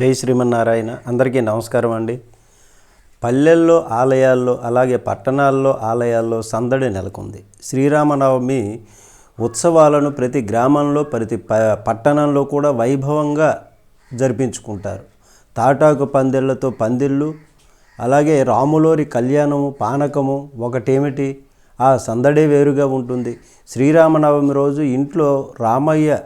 జై శ్రీమన్నారాయణ. అందరికీ నమస్కారం అండి. పల్లెల్లో ఆలయాల్లో అలాగే పట్టణాల్లో ఆలయాల్లో సందడి నెలకొంది. శ్రీరామనవమి ఉత్సవాలను ప్రతి గ్రామంలో ప్రతి ప పట్టణంలో కూడా వైభవంగా జరిపించుకుంటారు. తాటాకు పందిళ్ళతో పందిళ్ళు అలాగే రాములోరి కళ్యాణము పానకము ఒకటేమిటి? ఆ సందడే వేరుగా ఉంటుంది. శ్రీరామనవమి రోజు ఇంట్లో రామయ్య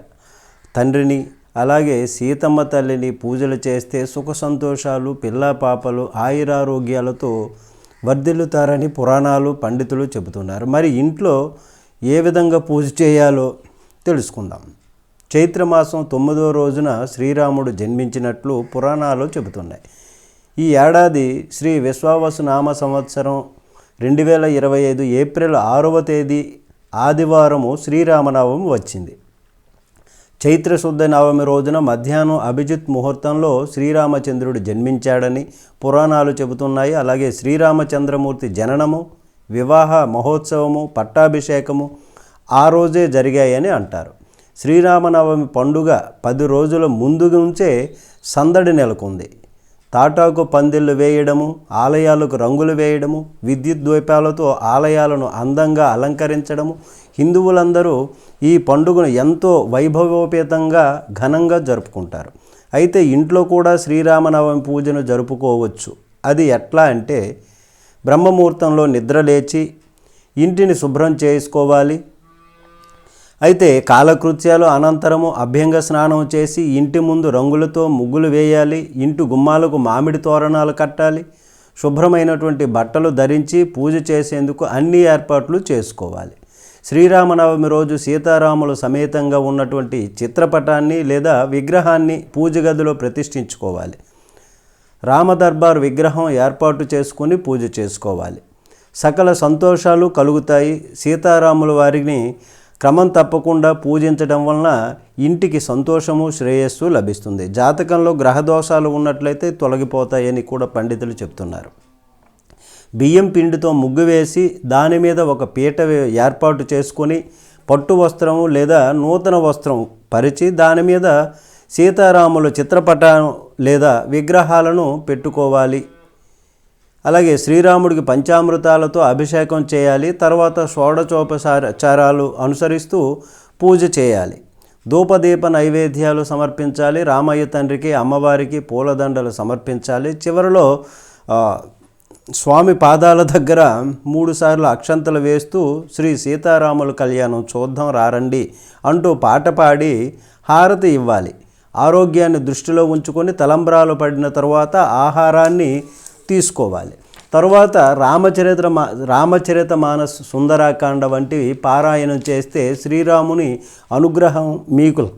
తండ్రిని అలాగే సీతమ్మ తల్లిని పూజలు చేస్తే సుఖ సంతోషాలు పిల్లా పాపలు ఆయురారోగ్యాలతో వర్ధిల్లుతారని పురాణాలు పండితులు చెబుతున్నారు. మరి ఇంట్లో ఏ విధంగా పూజ చేయాలో తెలుసుకుందాం. చైత్రమాసం తొమ్మిదో రోజున శ్రీరాముడు జన్మించినట్లు పురాణాలు చెబుతున్నాయి. ఈ ఏడాది శ్రీ విశ్వావసు నామ సంవత్సరం రెండు వేల ఇరవై ఐదు ఏప్రిల్ ఆరవ తేదీ ఆదివారము శ్రీరామనవమి వచ్చింది. చైత్రశుద్ధ నవమి రోజున మధ్యాహ్నం అభిజిత్ ముహూర్తంలో శ్రీరామచంద్రుడు జన్మించాడని పురాణాలు చెబుతున్నాయి. అలాగే శ్రీరామచంద్రమూర్తి జననము వివాహ మహోత్సవము పట్టాభిషేకము ఆ రోజే జరిగాయని అంటారు. శ్రీరామనవమి పండుగ పది రోజుల ముందు నుంచే సందడి నెలకొంది. తాటాకు పందిళ్ళు వేయడము ఆలయాలకు రంగులు వేయడము విద్యుత్ ద్వీపాలతో ఆలయాలను అందంగా అలంకరించడము హిందువులందరూ ఈ పండుగను ఎంతో వైభవోపేతంగా ఘనంగా జరుపుకుంటారు. అయితే ఇంట్లో కూడా శ్రీరామనవమి పూజను జరుపుకోవచ్చు. అది ఎట్లా అంటే బ్రహ్మముహూర్తంలో నిద్ర లేచి ఇంటిని శుభ్రం చేసుకోవాలి. అయితే కాలకృత్యాలు అనంతరము అభ్యంగ స్నానం చేసి ఇంటి ముందు రంగులతో ముగ్గులు వేయాలి. ఇంటి గుమ్మాలకు మామిడి తోరణాలు కట్టాలి. శుభ్రమైనటువంటి బట్టలు ధరించి పూజ చేసేందుకు అన్ని ఏర్పాట్లు చేసుకోవాలి. శ్రీరామనవమి రోజు సీతారాములు సమేతంగా ఉన్నటువంటి చిత్రపటాన్ని లేదా విగ్రహాన్ని పూజ గదిలో ప్రతిష్ఠించుకోవాలి. రామదర్బార్ విగ్రహం ఏర్పాటు చేసుకుని పూజ చేసుకోవాలి. సకల సంతోషాలు కలుగుతాయి. సీతారాముల వారిని క్రమం తప్పకుండా పూజించడం వలన ఇంటికి సంతోషము శ్రేయస్సు లభిస్తుంది. జాతకంలో గ్రహదోషాలు ఉన్నట్లయితే తొలగిపోతాయని కూడా పండితులు చెప్తున్నారు. బియ్యం పిండితో ముగ్గు వేసి దాని మీద ఒక పీట ఏర్పాటు చేసుకొని పట్టు వస్త్రము లేదా నూతన వస్త్రం పరిచి దాని మీద సీతారాముల చిత్రపటం లేదా విగ్రహాలను పెట్టుకోవాలి. అలాగే శ్రీరాముడికి పంచామృతాలతో అభిషేకం చేయాలి. తర్వాత షోడచోపచారాలు అనుసరిస్తూ పూజ చేయాలి. ధూపదీప నైవేద్యాలు సమర్పించాలి. రామయ్య తండ్రికి అమ్మవారికి పూలదండలు సమర్పించాలి. చివరిలో స్వామి పాదాల దగ్గర మూడుసార్లు అక్షంతలు వేస్తూ శ్రీ సీతారాముల కళ్యాణం చూద్దాం రారండి అంటూ పాట పాడి హారతి ఇవ్వాలి. ఆరోగ్యాన్ని దృష్టిలో ఉంచుకొని తలంబ్రాలు పడిన తర్వాత ఆహారాన్ని తీసుకోవాలి. తరువాత రామచరిత్ర మా రామచరిత మానస్ సుందరాకాండ వంటివి పారాయణం చేస్తే శ్రీరాముని అనుగ్రహం మీకు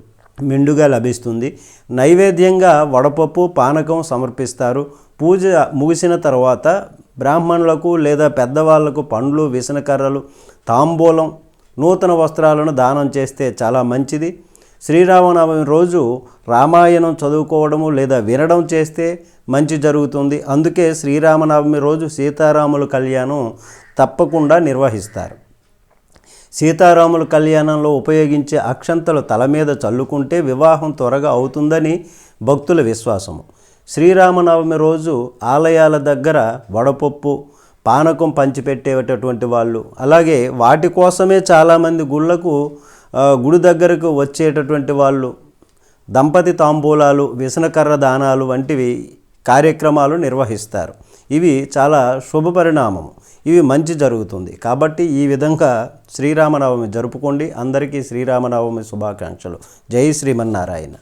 మెండుగా లభిస్తుంది. నైవేద్యంగా వడపప్పు పానకం సమర్పిస్తారు. పూజ ముగిసిన తర్వాత బ్రాహ్మణులకు లేదా పెద్దవాళ్ళకు పండ్లు విసనకర్రలు తాంబూలం నూతన వస్త్రాలను దానం చేస్తే చాలా మంచిది. శ్రీరామనవమి రోజు రామాయణం చదువుకోవడము లేదా వినడం చేస్తే మంచి జరుగుతుంది. అందుకే శ్రీరామనవమి రోజు సీతారాముల కళ్యాణం తప్పకుండా నిర్వహిస్తారు. సీతారాముల కళ్యాణంలో ఉపయోగించే అక్షంతలు తల మీద చల్లుకుంటే వివాహం త్వరగా అవుతుందని భక్తుల విశ్వాసము. శ్రీరామనవమి రోజు ఆలయాల దగ్గర వడపప్పు పానకం పంచిపెట్టేటటువంటి వాళ్ళు. అలాగే వాటి కోసమే చాలామంది గుళ్ళకు గుడి దగ్గరకు వచ్చేటటువంటి వాళ్ళు. దంపతి తాంబూలాలు విసనకర్ర దానాలు వంటివి కార్యక్రమాలు నిర్వహిస్తారు. ఇవి చాలా శుభ పరిణామం ఇవి మంచి జరుగుతుంది. కాబట్టి ఈ విధంగా శ్రీరామనవమి జరుపుకోండి. అందరికీ శ్రీరామనవమి శుభాకాంక్షలు. జై శ్రీమన్నారాయణ.